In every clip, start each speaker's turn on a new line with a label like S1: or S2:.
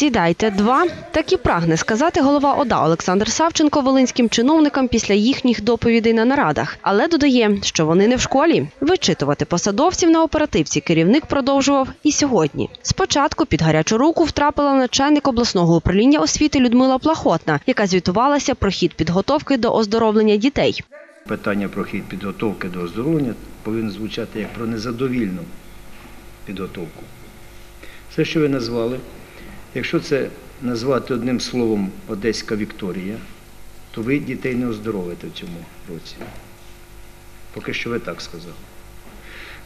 S1: Сідайте два. Так і прагне сказати голова ОДА Олександр Савченко волинським чиновникам після їхніх доповідей на нарадах. Але додає, що вони не в школі. Вичитувати посадовців на оперативці керівник продовжував і сьогодні. Спочатку під гарячу руку втрапила начальник обласного управління освіти Людмила Плахотна, яка звітувалася про хід підготовки до оздоровлення дітей.
S2: Питання про хід підготовки до оздоровлення повинно звучати як про незадовільну підготовку. Все, що ви назвали, якщо це назвати одним словом Одеська Вікторія, то ви дітей не оздоровите в цьому році. Поки що ви так сказали.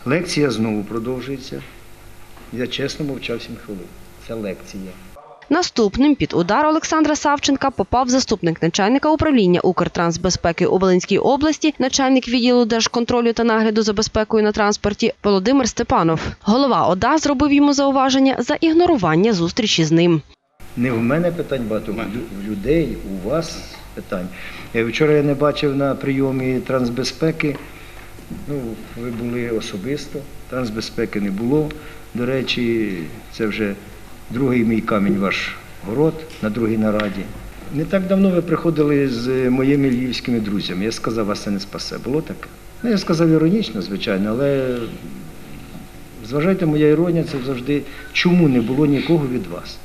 S2: Лекція знову продовжується. Я чесно мовчав 7 хвилин. Це лекція.
S1: Наступним під удар Олександра Савченка попав заступник начальника управління Укртрансбезпеки у Волинській області, начальник відділу держконтролю та нагляду за безпекою на транспорті Володимир Степанов. Голова ОДА зробив йому зауваження за ігнорування зустрічі з ним.
S2: Не в мене питань багато, в людей, у вас питань. Е, Вчора я не бачив на прийомі трансбезпеки. Ну, ви були особисто, трансбезпеки не було. До речі, це вже другий мій камінь ваш город на другій нараді. Не так давно ви приходили з моїми львівськими друзями. Я сказав, вас це не спасе. Було таке? Ну, я сказав іронічно, звичайно, але зважайте, моя іронія це завжди, чому не було нікого від вас.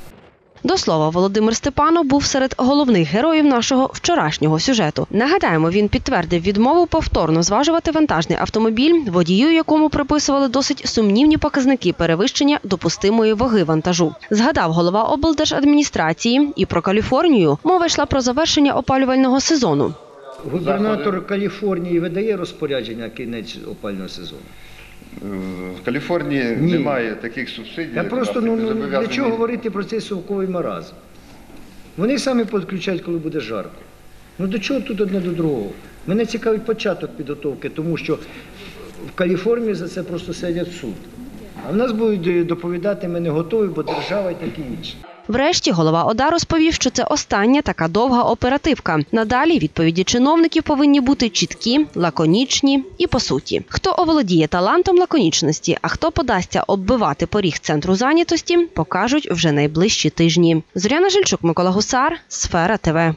S1: До слова, Володимир Степанов був серед головних героїв нашого вчорашнього сюжету. Нагадаємо, він підтвердив відмову повторно зважувати вантажний автомобіль, водію якому приписували досить сумнівні показники перевищення допустимої ваги вантажу. Згадав голова облдержадміністрації і про Каліфорнію. Мова йшла про завершення опалювального сезону.
S2: Губернатор Каліфорнії видає розпорядження кінець опального сезону.
S3: В Каліфорнії
S2: Ні.
S3: немає таких субсидій.
S2: Я просто ну, ну, для чого говорити про цей совковий маразм? Вони самі підключають, коли буде жарко. Ну до чого тут одне до другого? Мене цікавить початок підготовки, тому що в Каліфорнії за це просто сидять в суд. А в нас будуть доповідати, ми не готові, бо держава і таке інше.
S1: Врешті голова ОДА розповів, що це остання така довга оперативка. Надалі відповіді чиновників повинні бути чіткі, лаконічні і по суті. Хто оволодіє талантом лаконічності, а хто подасться оббивати поріг центру зайнятості, покажуть вже найближчі тижні. Зоряна Жильчук, Микола Гусар, Сфера ТВ.